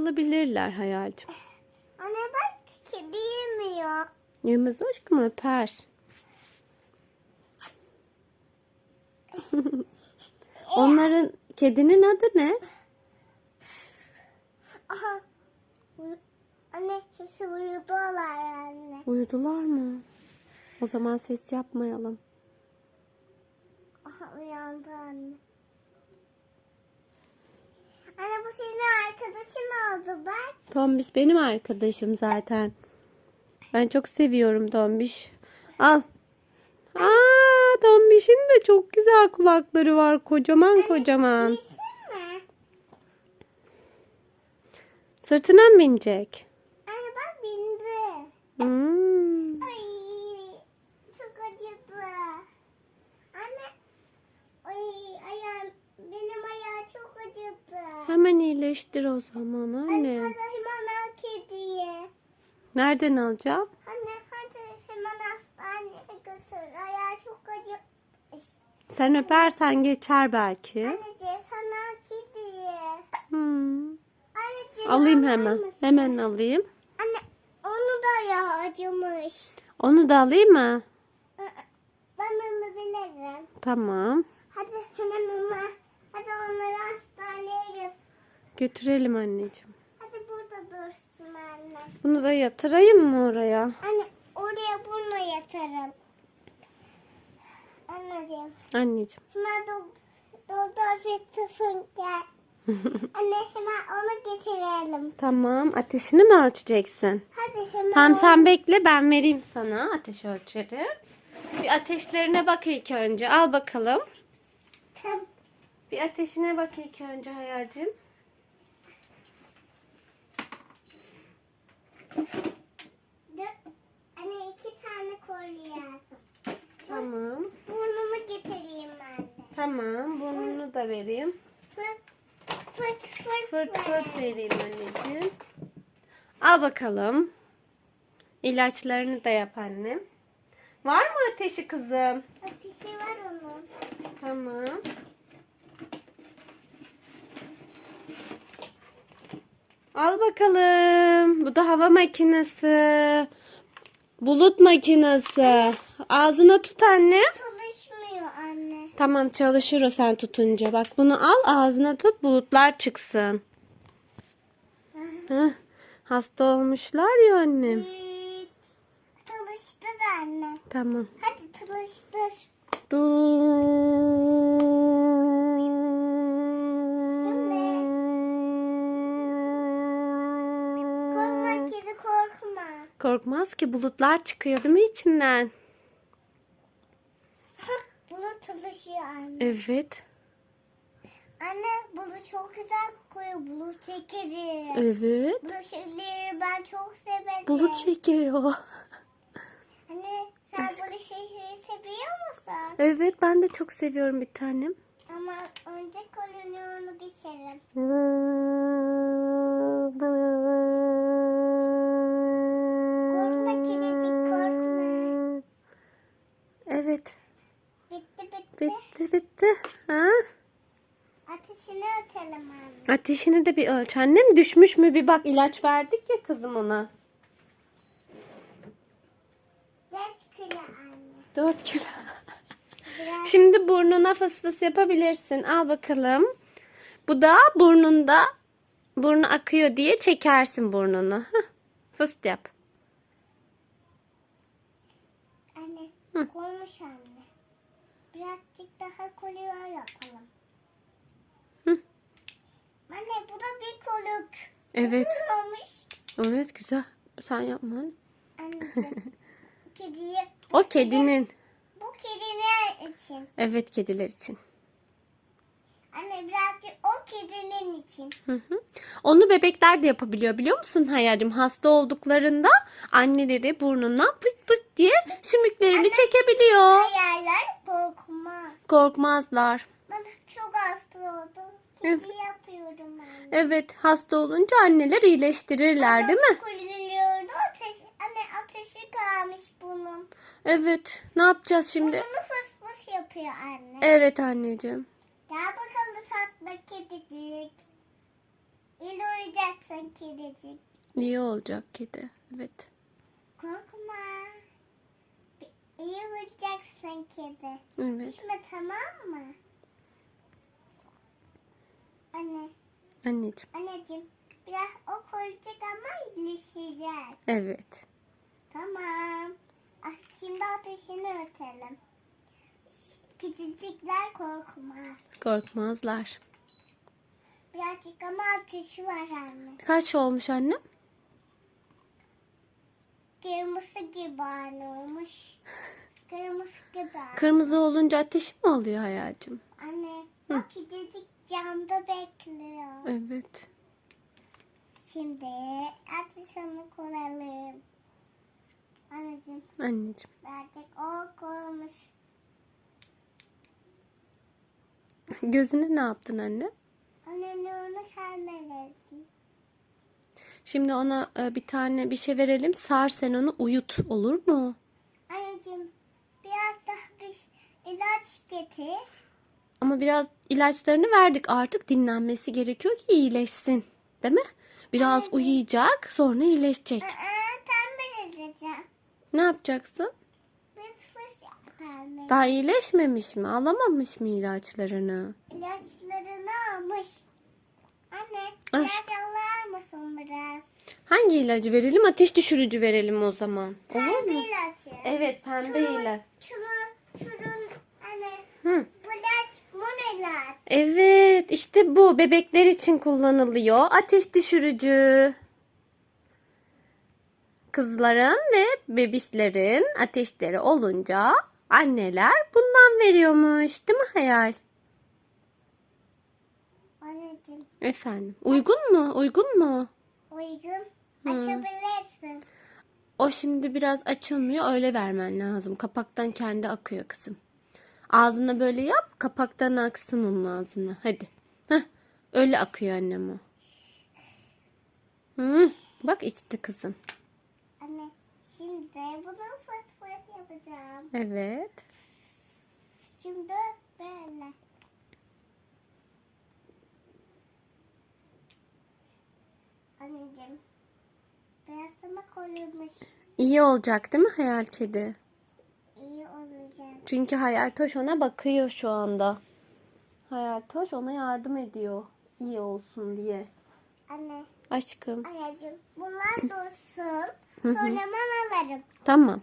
açılabilirler hayalcığım. Anne bak kedi yemiyor. Yemez aşkım öper. Onların kedinin adı ne? Aha. Anne hepsi uyudular anne. Uyudular mı? O zaman ses yapmayalım. Aha uyandı anne. Anne bu senin arkadaşın oldu bak. Tombiş benim arkadaşım zaten. Ben çok seviyorum Tombiş. Al. Aa, Tombiş'in de çok güzel kulakları var. Kocaman kocaman. Sırtına mı binecek? Anne bak bindi. Hmm. Ay çok acıdı. Anne. Ay ayağım benim ayağım çok acıdı. Hemen iyileştir o zaman Anne anne. hemen al kediyi. Nereden alacağım? Anne hadi hemen hastaneye götür. Ayağı çok acımış. Sen öpersen geçer belki. Anneciğim sana al kediyi. Hmm. Anneciğim Alayım hemen. mısın? Hemen alayım. Anne onu da ayağı acımış. Onu da alayım mı? Ben onu bilirim. Tamam. Hadi hemen onu. Hadi onları hastaneye götür. Götürelim anneciğim. Hadi burada dursun anne. Bunu da yatırayım mı oraya? Anne oraya bunu yatarım. Anneciğim. Anneciğim. Hemen do doktor Fettif'in gel. Anne hemen onu getirelim. Tamam. Ateşini mi ölçeceksin? Hadi hemen. Tamam sen bekle ben vereyim sana ateş ölçeri. Bir ateşlerine bak ilk önce. Al bakalım. Tamam. Bir ateşine bak ilk önce hayalcim. Dur. Anne iki tane kolye lazım. Tamam. Burnumu getireyim ben de. Tamam. Burnunu da vereyim. Fırt fırt fırt. Fırt fırt vereyim anneciğim. Al bakalım. İlaçlarını da yap annem. Var mı ateşi kızım? Ateşi var onun. Tamam. Al bakalım. Bu da hava makinesi. Bulut makinesi. Ağzına tut anne. Anne. Tamam çalışır o sen tutunca. Bak bunu al ağzına tut bulutlar çıksın. Heh, hasta olmuşlar ya annem. Çalıştır anne. Tamam. Hadi çalıştır. Korkma. Korkmaz ki bulutlar çıkıyor değil mi içinden? Çalışıyor anne. Evet. Anne bunu çok güzel kokuyor. Bulut şekeri. Evet. Bulut şekeri ben çok severim. Bulut şekeri o. Anne sen bulut şekeri seviyor musun? Evet ben de çok seviyorum bir tanem. Ama önce geçelim. Korkma kedicik korkma. Evet. Bitti bitti. Bitti. Ha? Ateşini ötelim anne. Ateşini de bir ölç. Annem düşmüş mü bir bak ilaç verdik ya kızım ona. Dört kilo anne. 4 kilo. Biraz Şimdi burnuna fıs fıs yapabilirsin. Al bakalım. Bu da burnunda burnu akıyor diye çekersin burnunu. Hah. Fıst yap. anne Hı. koymuş anne. Birazcık daha kolye yapalım. Hı. Anne bu da bir koluk. Evet. Güzel olmuş. Evet güzel. Sen yapma. anne. Kediye. O kedinin. Bu kediler için. Evet kediler için. Anne birazcık o kedinin için. Hı hı. Onu bebekler de yapabiliyor biliyor musun Hayal'cim? Hasta olduklarında anneleri burnundan pıt pıt diye sümüklerini çekebiliyor. Hayaller korkmaz. Korkmazlar. Ben çok hasta oldum. Evet. Kedi yapıyorum anne. Evet hasta olunca anneler iyileştirirler değil mi? Kulluyordu. Ateş, anne ateşi kalmış bunun. Evet. Ne yapacağız şimdi? Bunu fıs fıs yapıyor anne. Evet anneciğim. Gel bakalım tatlı kedicik. İyi uyuyacaksın kedicik. İyi olacak kedi. Evet. Korkma. İyi olacaksın kedi. Evet. Düşme tamam mı? Anne, Anneciğim. anneciğim biraz o koyacak ama iyileşecek. Evet. Tamam. Ah, şimdi ateşini örtelim. Kedicikler korkmaz. Korkmazlar. Birazcık ama ateşi var anne. Kaç olmuş annem? Kırmızı gibi anne olmuş. Kırmızı gibi. Kırmızı olunca ateşi mi oluyor hayatım? Anne, bak kedicik camda bekliyor. Evet. Şimdi ateşini koyalım. Anneciğim Anneciğim. birazcık o koymuş. Gözüne ne yaptın anne? Annelerini kermeledim. Şimdi ona e, bir tane bir şey verelim. Sar sen onu uyut. Olur mu? Anneciğim biraz daha bir ilaç getir. Ama biraz ilaçlarını verdik. Artık dinlenmesi gerekiyor ki iyileşsin. Değil mi? Biraz Evet. uyuyacak, sonra iyileşecek. Aa, pembe edeceğim. Ne yapacaksın? Pembe. Daha iyileşmemiş mi? Alamamış mı ilaçlarını? İlaçlarını almış. Anne Ay. ilaç alır mısın biraz? Hangi ilacı verelim? Ateş düşürücü verelim o zaman. Olur Pembe mu? ilacı. Evet, pembe ilaç. Şunu, şunun anne Hı. bu ilaç bu ilaç. Evet, işte bu bebekler için kullanılıyor. Ateş düşürücü. Kızların ve bebişlerin ateşleri olunca anneler bundan veriyormuş. Değil mi Hayal? Anneciğim Efendim. Uygun mu? Uygun mu? uygun Hı. açabilirsin. O şimdi biraz açılmıyor. Öyle vermen lazım. Kapaktan kendi akıyor kızım. Ağzına böyle yap. Kapaktan aksın onun ağzına. Hadi. Heh. Öyle akıyor annem o. Hı. Bak içti kızım. Anne şimdi bunu fıs fıs yapacağım. Evet. Şimdi böyle. Anneciğim biraz ama koyulmuş. İyi olacak değil mi hayal kedi? İyi olacak. Çünkü hayal toş ona bakıyor şu anda. Hayal toş ona yardım ediyor. İyi olsun diye. Anne, Aşkım. anneciğim bunlar dursun. Hı hı. Sonra ben alırım. Tamam.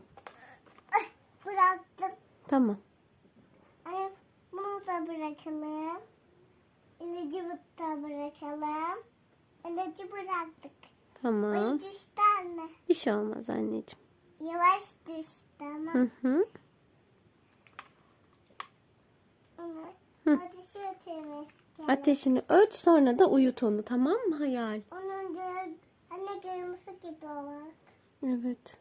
Bıraktım. Tamam. Anne, bunu da bırakalım. İlacı da bırakalım. İlacı bıraktık. Tamam. Ay düştü anne. Bir şey olmaz anneciğim. Yavaş düştü ama. Hı hı. Anne, ateşi ötürmek istiyorum. Ateşini ölç sonra da uyut onu tamam mı hayal? Onun da anne kırmızı gibi olur. Evet.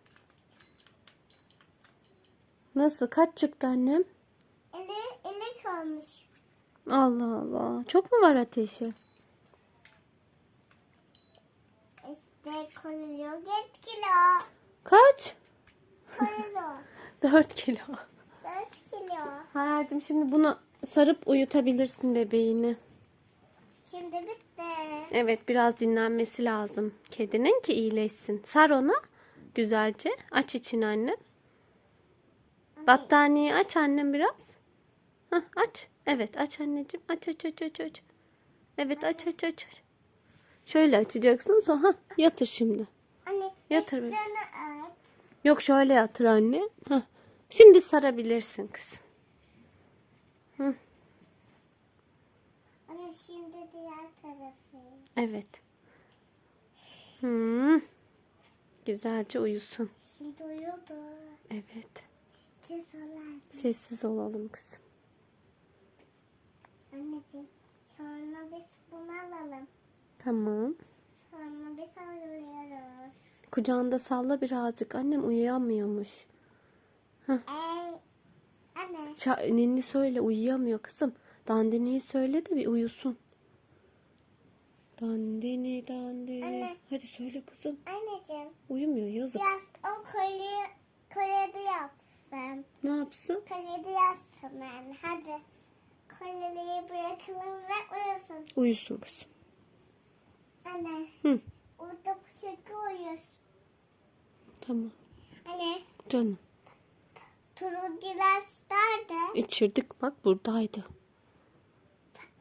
Nasıl? Kaç çıktı annem? Eli, eli olmuş. Allah Allah. Çok mu var ateşi? İşte koyuyor. 4 kilo. Kaç? Koyuyor. 4 kilo. 4 kilo. Hayatım şimdi bunu sarıp uyutabilirsin bebeğini. Şimdi bitti. Evet biraz dinlenmesi lazım kedinin ki iyileşsin. Sar onu güzelce. Aç içini annem. Battaniyeyi aç annem biraz. Hah, aç. Evet aç anneciğim. Aç aç aç aç aç. Evet aç aç aç. aç. Şöyle açacaksın sonra yatır şimdi. Anne Yatır. Yok şöyle yatır anne. Hah. Şimdi sarabilirsin kızım. Anne şimdi diğer tarafı. Evet. Hmm. Güzelce uyusun. Şimdi uyudu. Evet. Sessiz olalım kızım. Anneciğim sonra biz bunu alalım. Tamam. Sonra biz alıyoruz. Kucağında salla birazcık. Annem uyuyamıyormuş. Ey. Anne. Ça- ninni söyle uyuyamıyor kızım. Dandini'yi söyle de bir uyusun. Dandini dandini. Anne. Hadi söyle kızım. Anneciğim Uyumuyor yazık. biraz o kolye, kolyede yatsın. Ne yapsın? Kolyede yatsın anne. Hadi. Kolyeyi bırakalım ve uyusun. Uyusun kızım. Anne. Hı. O Tamam. Anne Canım. turuncular nerede? İçirdik bak buradaydı.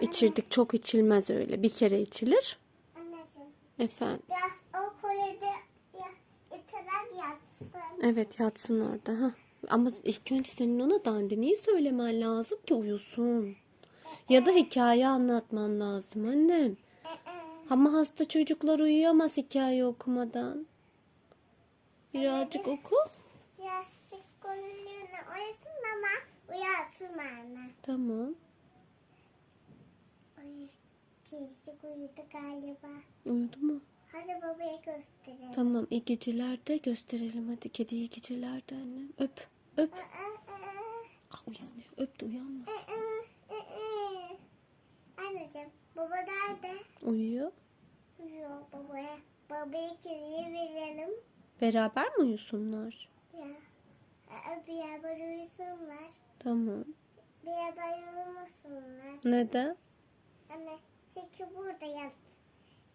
İçirdik çok içilmez öyle. Bir kere içilir. Anneciğim Efendim. biraz o kolede ya, itirak yatsın. Evet yatsın orada. Ha. Ama ilk önce senin ona dandiniyi söylemen lazım ki uyusun. Ya da hikaye anlatman lazım annem. Ama hasta çocuklar uyuyamaz hikaye okumadan. Birazcık oku. Yastık kollarını uyusun ama uyansın anne. Tamam. Kedicik uyudu galiba. Uyudu mu? Hadi babaya gösterelim. Tamam iyi geceler de gösterelim hadi. Kedi iyi geceler de annem. Öp. Öp. Aa, uyanıyor. Öp de uyanmasın. Anneciğim baba nerede? Uyuyor. Uyuyor babaya. Babaya kediyi verelim. Beraber mi uyusunlar? Ya. Haber uyusunlar. Tamam. Bir haber uyumasınlar. Neden? Anne çünkü burada yat.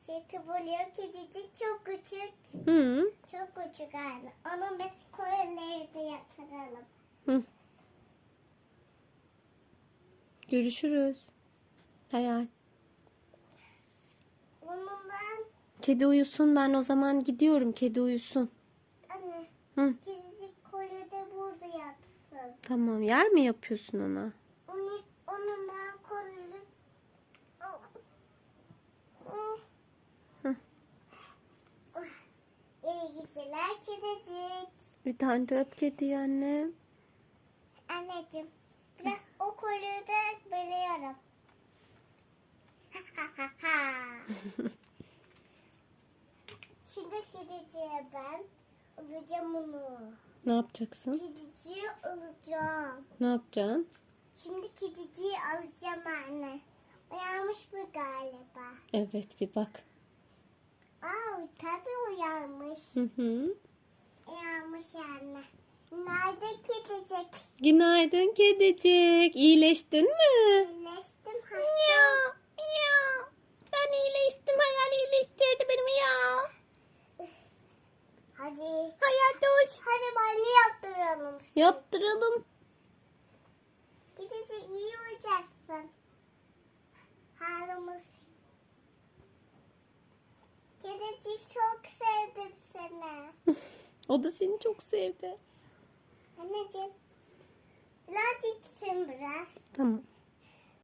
Çünkü buluyor kedicik çok küçük. Hı. Çok küçük anne. Onun biz kolyeleri de yatıralım. Hı. Görüşürüz. Hayal. Onun ben Kedi uyusun ben o zaman gidiyorum. Kedi uyusun. anne Hı. kedicik kolyede burada yatsın. Tamam. Yer mi yapıyorsun ona? Onu, onu ben kolyede... Hı. Geceler kedicik. Bir tane de öp kediyi annem. Anneciğim biraz o kolyeyi de biliyorum. Şimdi kediciye ben alacağım onu. Ne yapacaksın? Kediciyi alacağım. Ne yapacaksın? Şimdi kediciyi alacağım anne. Uyanmış mı galiba? Evet bir bak. Aa tabii uyanmış. Hı hı. Uyanmış anne. Nerede kedicik? Günaydın kedicik. İyileştin mi? Birleştim hatta. Ya, ya. Ben iyileştim. Hayal iyileştirdi beni ya. Hadi. Hayal hoş. Hadi banyo yaptıralım. Yaptıralım. Gidecek iyi olacaksın. Halımız. Kedicik çok sevdim seni. O da seni çok sevdi. Anneciğim. İlaç içsin biraz. Tamam.